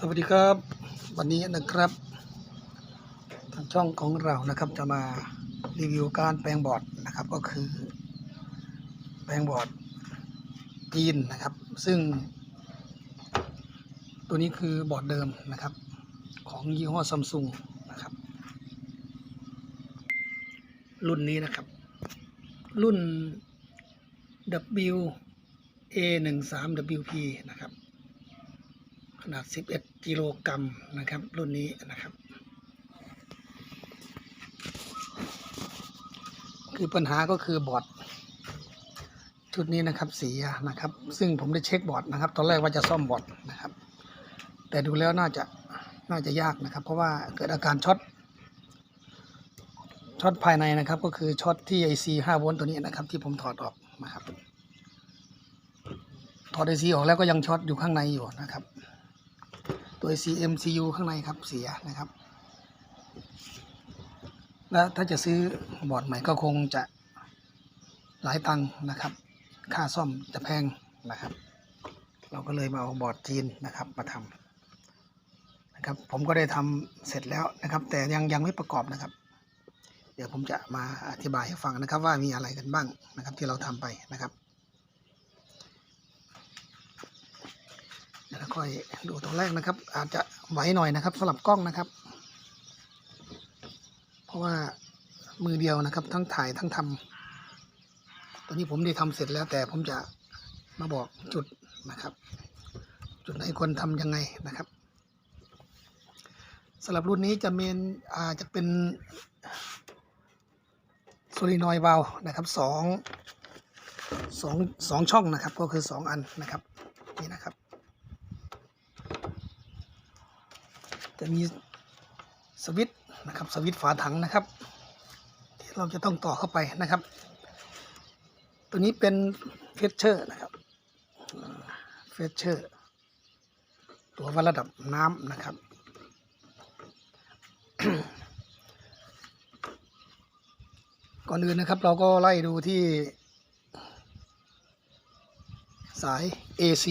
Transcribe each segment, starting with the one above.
สวัสดีครับ วันนี้นะครับ ทางช่องของเรานะครับจะมารีวิวการแปลงบอร์ดนะครับ ก็คือ แปลงบอร์ดจีนนะครับ ซึ่ง ตัวนี้คือบอร์ดเดิมนะครับ ของยี่ห้อซัมซุงนะครับ รุ่นนี้นะครับ รุ่น W A 1 3 WP นะครับ นาด 11 กิโลกรัมนะครับ รุ่นนี้นะครับ คือปัญหาก็คือบอร์ดชุดนี้นะครับเสียนะครับ ซึ่งผมได้เช็คบอร์ดนะครับ ตอนแรกว่าจะซ่อมบอร์ดนะครับ แต่ดูแล้วน่าจะน่าจะยากนะครับ เพราะว่าเกิดอาการช็อตช็อตภายในนะครับ ก็คือช็อตที่ IC 5โวลต์ตัวนี้นะครับ ที่ผมถอดออกนะครับถอด IC ออกแล้วก็ยังช็อตอยู่ข้างในอยู่นะครับ ตัว CMCU ข้างในครับเสียนะครับ และถ้าจะซื้อบอร์ดใหม่ก็คงจะหลายตังค์นะครับ ค่าซ่อมจะแพงนะครับ เราก็เลยมาเอาบอร์ดจีนนะครับมาทำนะครับ ผมก็ได้ทำเสร็จแล้วนะครับ แต่ยังยังไม่ประกอบนะครับ เดี๋ยวผมจะมาอธิบายให้ฟังนะครับว่ามีอะไรกันบ้างนะครับที่เราทำไปนะครับ เดี๋ ยวค่อยดูตัวแรกนะครับ อาจจะไหวหน่อยนะครับสำหรับกล้องนะครับ เพราะว่ามือเดียวนะครับ ทั้งถ่ายทั้งทำตัวนี้ผมได้ทำเสร็จแล้ว แต่ผมจะมาบอกจุดนะครับ จุดไหนควรทำยังไงนะครับสำหรับรุ่นนี้จะเมนอาจะเป็นโซลินอยวาลนะครับสองสองสองช่องนะครับ ก็คือสองอันนะครับนี่นะครับ จะมีสวิตช์นะครับสวิตช์ฝาถังนะครับ ที่เราจะต้องต่อเข้าไปนะครับ ตัวนี้เป็นเฟชเชอร์นะครับเฟชเชอร์ตัววัดระดับน้ำนะครับ ก่อนอื่นนะครับเราก็ไล่ดูที่ สาย AC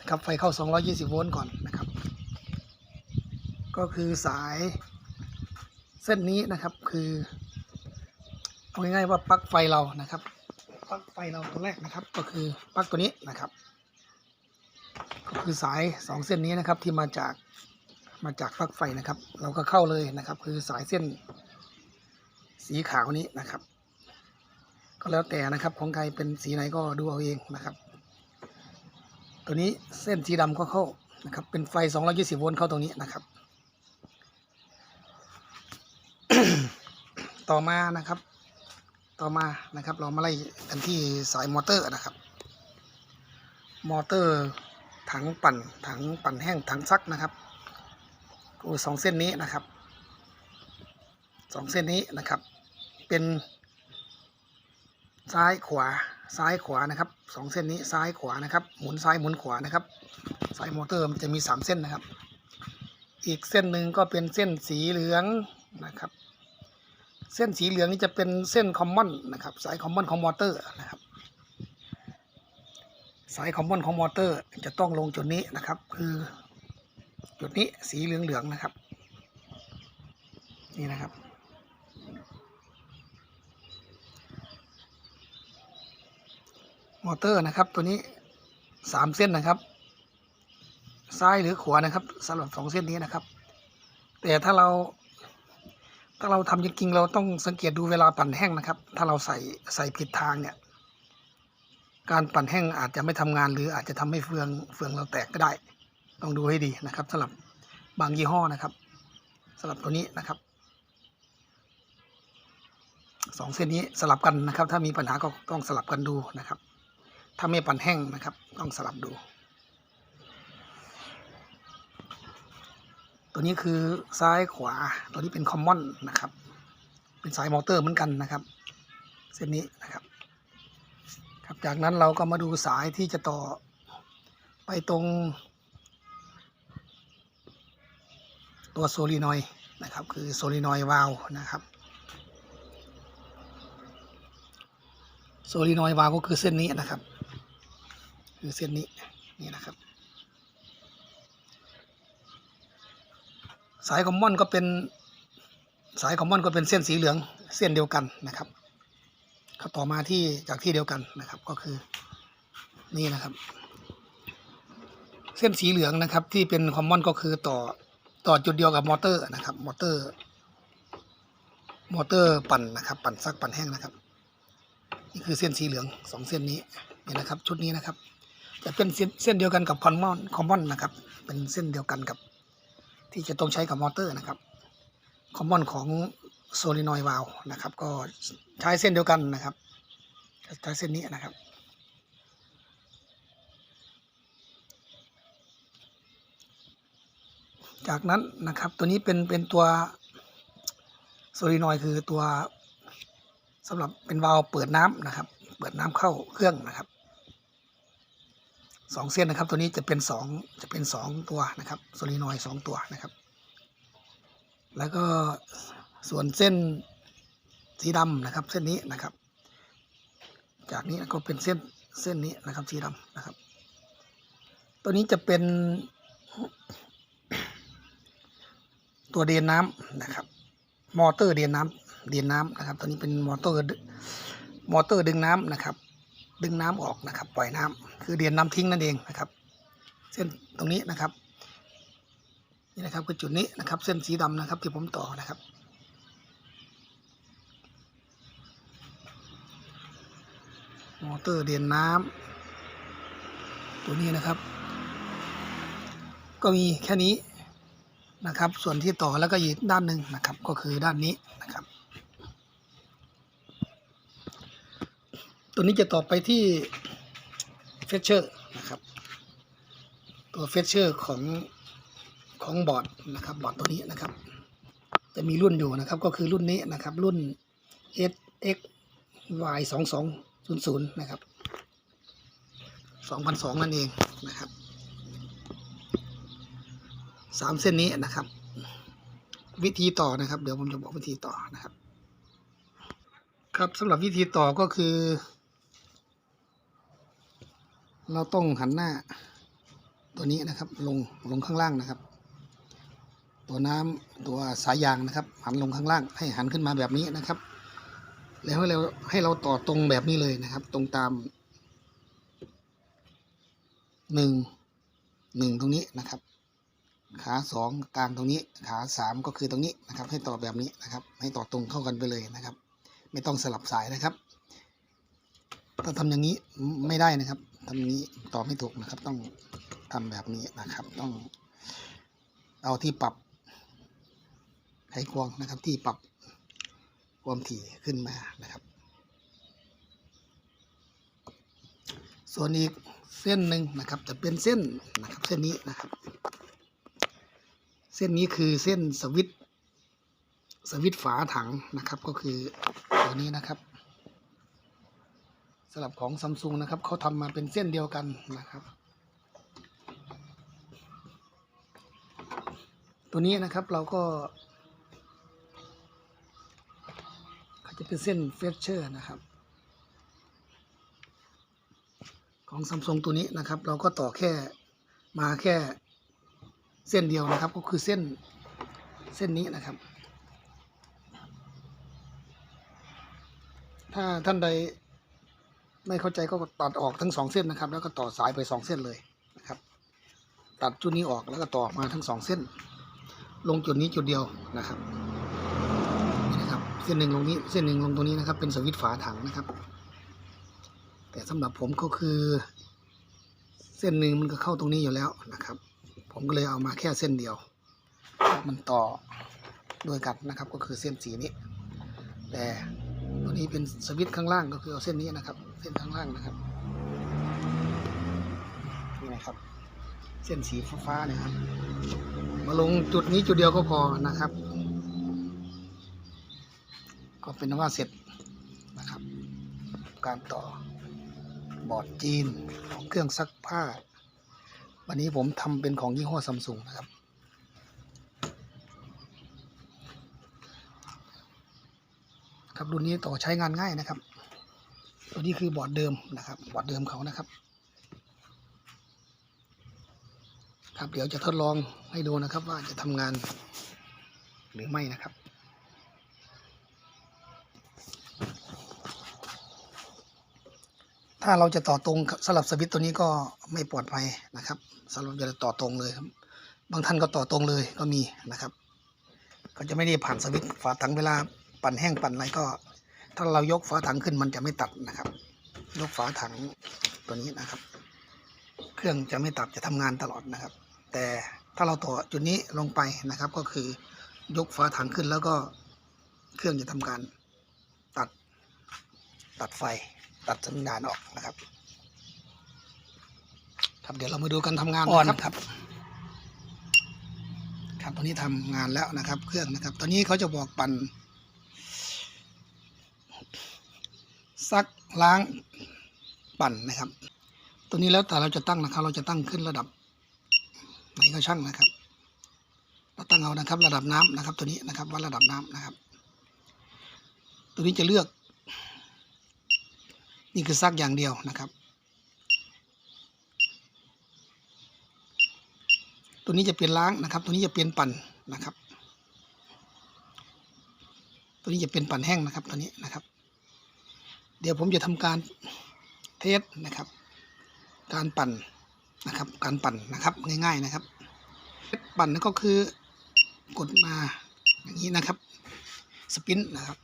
นะครับไฟเข้า 220 โวลต์ก่อนนะครับ ก็คือสายเส้นนี้นะครับคือเอาง่ายๆว่าปลั๊กไฟเรานะครับปลั๊กไฟเราตัวแรกนะครับ ก็คือปลั๊กตัวนี้นะครับ ก็คือสายสองเส้นนี้นะครับที่มาจากมาจากปลั๊กไฟนะครับ เราก็เข้าเลยนะครับ คือสายเส้นสีขาวนี้นะครับ ก็แล้วแต่นะครับของใครเป็นสีไหนก็ดูเอาเองนะครับ ตัวนี้เส้นสีดำก็เข้านะครับเป็นไฟ 220 โวลต์เข้าตรงนี้นะครับ ต่อมานะครับ ต่อมานะครับ เรามาไล่กันที่สายมอเตอร์นะครับ มอเตอร์ถังปั่นถังปั่นแห้งถังซักนะครับก็สองเส้นนี้นะครับสองเส้นนี้นะครับ เป็นซ้ายขวาซ้ายขวานะครับสองเส้นนี้ซ้ายขวานะครับ หมุนซ้ายหมุนขวานะครับสายมอเตอร์มันจะมีสามเส้นนะครับ อีกเส้นหนึ่งก็เป็นเส้นสีเหลืองนะครับ เส้นสีเหลืองนี่จะเป็นเส้นคอมมอนนะครับสายคอมมอนของมอเตอร์นะครับสายคอมมอนของมอเตอร์จะต้องลงจุดนี้นะครับ คือจุดนี้สีเหลืองๆนะครับ นี่นะครับ มอเตอร์นะครับตัวนี้สามเส้นนะครับ ซ้ายหรือขวานะครับสำหรับสองเส้นนี้นะครับ แต่ถ้าเรา ถ้าเราทำจริงๆเราต้องสังเกตดูเวลาปั่นแห้งนะครับ ถ้าเราใส่ใส่ผิดทางเนี่ย การปั่นแห้งอาจจะไม่ทำงานหรืออาจจะทำให้เฟืองเฟืองเราแตกก็ได้ ต้องดูให้ดีนะครับสำหรับบางยี่ห้อนะครับสำหรับตัวนี้นะครับสองเส้นนี้สลับกันนะครับ ถ้ามีปัญหาก็ต้องสลับกันดูนะครับ ถ้าไม่ปั่นแห้งนะครับ ต้องสลับดู ตัวนี้คือซ้ายขวา ตัวนี้เป็นคอมมอนนะครับ เป็นสายมอเตอร์เหมือนกันนะครับ เส้นนี้นะครับ ครับจากนั้นเราก็มาดูสายที่จะต่อไปตรง ตัวโซลีนอยด์นะครับ คือโซลีนอยด์วาลวนะครับโซลีนอยด์วาลวก็คือเส้นนี้นะครับ คือเส้นนี้นี่นะครับ สายคอมมอนก็เป็นสายคอมมอนก็เป็นเส้นสีเหลืองเส้นเดียวกันนะครับเขาต่อมาที่จากที่เดียวกันนะครับก็คือนี่นะครับ เส้นสีเหลืองนะครับที่เป็นคอมมอนก็คือต่อต่อจุดเดียวกับมอเตอร์นะครับมอเตอร์ มอเตอร์ปั่นนะครับ ปั่นซักปั่นแห้งนะครับนี่คือเส้นสีเหลืองสองเส้นนี้นี่นะครับ ชุดนี้นะครับจะเป็นเส้นเส้นเดียวกันกับคอมมอนคอมมอนนะครับ เป็นเส้นเดียวกันกับ ที่จะต้องใช้กับมอเตอร์นะครับคอมมอนของโซลินอยวาลนะครับ ก็ใช้เส้นเดียวกันนะครับใช้เส้นนี้นะครับ จากนั้นนะครับตัวนี้เป็นเป็นตัวโซลินอยคือตัวสำหรับเป็นวาล์เปิดน้ำนะครับ เปิดน้ำเข้าเครื่องนะครับ สองเส้นนะครับ ตัวนี้จะเป็นสองจะเป็นสองตัวนะครับโซลินอยสองตัวนะครับ แล้วก็ส่วนเส้นสีดำนะครับ เส้นนี้นะครับ จากนี้ก็เป็นเส้นเส้นนี้นะครับสีดำนะครับ ตัวนี้จะเป็นตัวเดนน้ำนะครับ มอเตอร์เดนน้ำเดนน้ำนะครับ ตัวนี้เป็นมอเตอร์มอเตอร์ดึงน้ำนะครับ ดึงน้ำออกนะครับ ปล่อยน้ำคือเดนน้ำทิ้งนั่นเองนะครับ เส้นตรงนี้นะครับนี่นะครับคือจุดนี้นะครับ เส้นสีดำนะครับ ที่ผมต่อนะครับ มอเตอร์เดนน้ำตัวนี้นะครับ ก็มีแค่นี้นะครับ ส่วนที่ต่อแล้วก็อีกด้านหนึ่งนะครับ ก็คือด้านนี้นะครับ ตัวนี้จะต่อไปที่เฟชเชอร์นะครับ ตัวเฟชเชอร์ของของบอร์ดนะครับบอร์ดตัวนี้นะครับ จะมีรุ่นอยู่นะครับก็คือรุ่นนี้นะครับรุ่น SX Y 2 2 0 0นะครับ2002นั่นเองนะครับสามเส้นนี้นะครับ วิธีต่อนะครับ เดี๋ยวผมจะบอกวิธีต่อนะครับ ครับสำหรับวิธีต่อก็คือ เราต้องหันหน้า ตัวนี้นะครับ ลงลงข้างล่างนะครับ ตัวน้ำตัวสายยางนะครับ หันลงข้างล่าง ให้หันขึ้นมาแบบนี้นะครับ แล้วให้เราให้เราต่อตรงแบบนี้เลยนะครับ ตรงตามหนึ่งหนึ่งตรงนี้นะครับ ขาสองกลางตรงนี้ ขาสามก็คือตรงนี้นะครับ ให้ต่อแบบนี้นะครับ ให้ต่อตรงเข้ากันไปเลยนะครับ ไม่ต้องสลับสายนะครับ ถ้าทำอย่างนี้ไม่ได้นะครับ ทำนี้ต่อไม่ถูกนะครับ ต้องทำแบบนี้นะครับ ต้องเอาที่ปรับไขควงนะครับ ที่ปรับความถี่ขึ้นมานะครับ ส่วนอีกเส้นหนึ่งนะครับ จะเป็นเส้นนะครับ เส้นนี้นะครับ เส้นนี้คือเส้นสวิตสวิตฝาถังนะครับ ก็คือตัวนี้นะครับ สำหรับของซัมซุงนะครับเขาทำมาเป็นเส้นเดียวกันนะครับ ตัวนี้นะครับเราก็เขาจะเป็นเส้นเฟชเชอร์นะครับ ของซัมซุงตัวนี้นะครับ เราก็ต่อแค่มาแค่เส้นเดียวนะครับ ก็คือเส้นเส้นนี้นะครับ ถ้าท่านใด ไม่เข้าใจก็ตัดออกทั้งสองเส้นนะครับ แล้วก็ต่อสายไปสองเส้นเลยนะครับ ตัดจุดนี้ออกแล้วก็ต่อมาทั้งสองเส้น ลงจุดนี้จุดเดียวนะครับนะครับ เส้นหนึ่งลงนี้เส้นหนึ่งลงตรงนี้นะครับ เป็นสวิตฝาถังนะครับ แต่สำหรับผมก็คือ เส้นหนึ่งมันก็เข้าตรงนี้อยู่แล้วนะครับ ผมก็เลยเอามาแค่เส้นเดียว มันต่อด้วยกันนะครับ ก็คือเส้นสีนี้ แต่ตัวนี้เป็นสวิตข้างล่างก็คือเอาเส้นนี้นะครับ ส้นข้างล่างนะครับนี่นะครับ เส้นสีฟ้าๆเนะครับ มาลงจุดนี้จุดเดียวก็พอนะครับ ก็เป็นว่าเสร็จนะครับ การต่อบอร์ดจีนของเครื่องซักผ้า วันนี้ผมทำเป็นของยี่ห้อซัมซุงนะครับครับรุ่นนี้ต่อใช้งานง่ายนะครับ ตัวนี้คือบอร์ดเดิมนะครับ บอร์ดเดิมเขานะครับ ครับเดี๋ยวจะทดลองให้ดูนะครับว่าจะทำงานหรือไม่นะครับถ้าเราจะต่อตรงสำหรับสวิตตัวนี้ก็ไม่ปลอดภัยนะครับสำหรับจะต่อตรงเลยครับ บางท่านก็ต่อตรงเลยก็มีนะครับ ก็จะไม่ได้ผ่านสวิตฝาถังเวลาปั่นแห้งปั่นอะไรก็ ถ้าเรายกฝาถังขึ้นมันจะไม่ตัดนะครับ ยกฝาถังตัวนี้นะครับ เครื่องจะไม่ตัดจะทำงานตลอดนะครับ แต่ถ้าเราต่อจุดนี้ลงไปนะครับ ก็คือยกฝาถังขึ้นแล้วก็เครื่องจะทำการตัดตัดไฟตัดสัญญาณออกนะครับครับเดี๋ยวเรามาดูกันทำงานนะครับ ครับตอนนี้ทำงานแล้วนะครับ เครื่องนะครับ ตอนนี้เขาจะบอกปั่น ซักล้างปั่นนะครับ ตัวนี้แล้วแต่เราจะตั้งนะครับ เราจะตั้งขึ้นระดับไหนก็ช่างนะครับ เราตั้งเอานะครับ ระดับน้ำนะครับ ตัวนี้นะครับวัดระดับน้ำนะครับ ตัวนี้จะเลือก นี่คือซักอย่างเดียวนะครับ ตัวนี้จะเปลี่ยนล้างนะครับ ตัวนี้จะเปลี่ยนปั่นนะครับ ตัวนี้จะเป็นปั่นแห้งนะครับ ตัวนี้นะครับ เดี๋ยวผมจะทำการเทสนะครับ การปั่นนะครับ การปั่นนะครับง่ายๆนะครับปั่นนั่นก็คือกดมาอย่างนี้นะครับ สปินนะครับ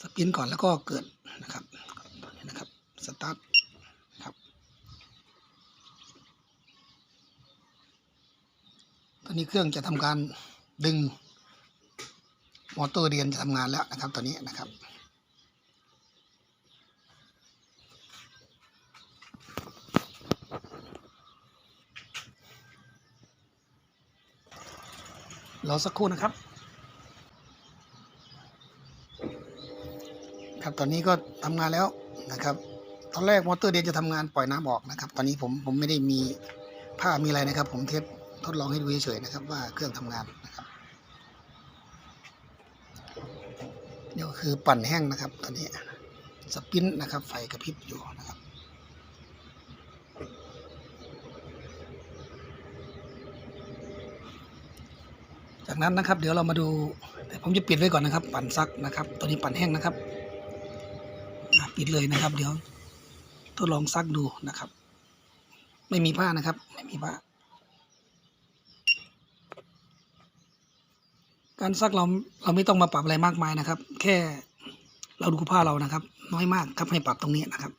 สปินก่อนแล้วก็เกิดนะครับตัวนี้นะครับ สตาร์ทครับ ต อนนี้เครื่องจะทำการดึงมอเตอร์เรียนจะทำงานแล้วนะครับ ตอนนี้นะครับ รอสักครู่นะครับ ครับตอนนี้ก็ทำงานแล้วนะครับตอนแรกมอเตอร์เดียนจะทำงานปล่อยน้ำออกนะครับ ตอนนี้ผมผมไม่ได้มีผ้ามีอะไรนะครับ ผมเทส ทดลองให้ดูเฉยๆนะครับ ว่าเครื่องทำงานนะครับนี่ก็คือปั่นแห้งนะครับตอนนี้สปินนะครับ ไฟกระพริบอยู่นะครับจากนั้นนะครับ เดี๋ยวเรามาดูแต่ผมจะปิดไว้ก่อนนะครับ ปั่นซักนะครับตัวนี้ปั่นแห้งนะครับปิดเลยนะครับ เดี๋ยวทดลองซักดูนะครับ ไม่มีผ้านะครับ ไม่มีผ้า การซักเราเราไม่ต้องมาปรับอะไรมากมายนะครับ แค่เราดูผ้าเรานะครับ น้อยมากครับให้ปรับตรงนี้นะครับ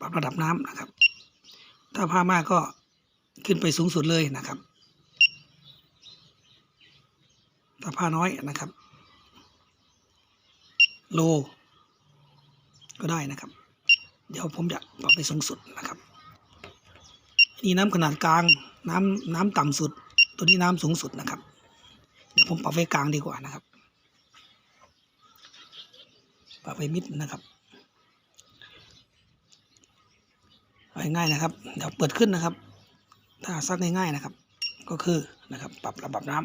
ปรับระดับน้ำนะครับ ถ้าผ้ามากก็ขึ้นไปสูงสุดเลยนะครับ ถ้าผ้าน้อยนะครับ โล ก็ได้นะครับ เดี๋ยวผมจะปรับไปสูงสุดนะครับ นี่น้ำขนาดกลางน้ำน้ำต่ำสุด ตัวนี้น้ำสูงสุดนะครับ เดี๋ยวผมปรับไว้กลางดีกว่านะครับ ปรับไปมิดนะครับง่ายๆนะครับ เดี๋ยวเปิดขึ้นนะครับ ถ้าซักง่ายๆนะครับ ก็คือนะครับปรับระดับน้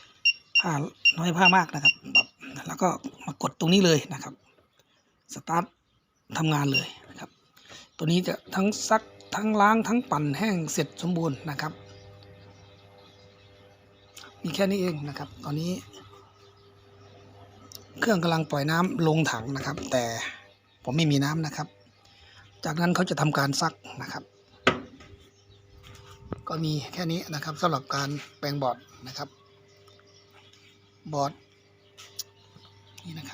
ำผ้าน้อยผ้ามากนะครับปรับแล้วก็มากดตรงนี้เลยนะครับสตาร์ททำงานเลยนะครับ ตัวนี้จะทั้งซักทั้งล้างทั้งปั่นแห้งเสร็จสมบูรณ์นะครับ มีแค่นี้เองนะครับ ตอนนี้ เครื่องกำลังปล่อยน้ำลงถังนะครับ แต่ผมไม่มีน้ำนะครับ จากนั้นเขาจะทำการซักนะครับ ก็มีแค่นี้นะครับสำหรับการแปลงบอร์ดนะครับ บอร์ดนี่นะครับ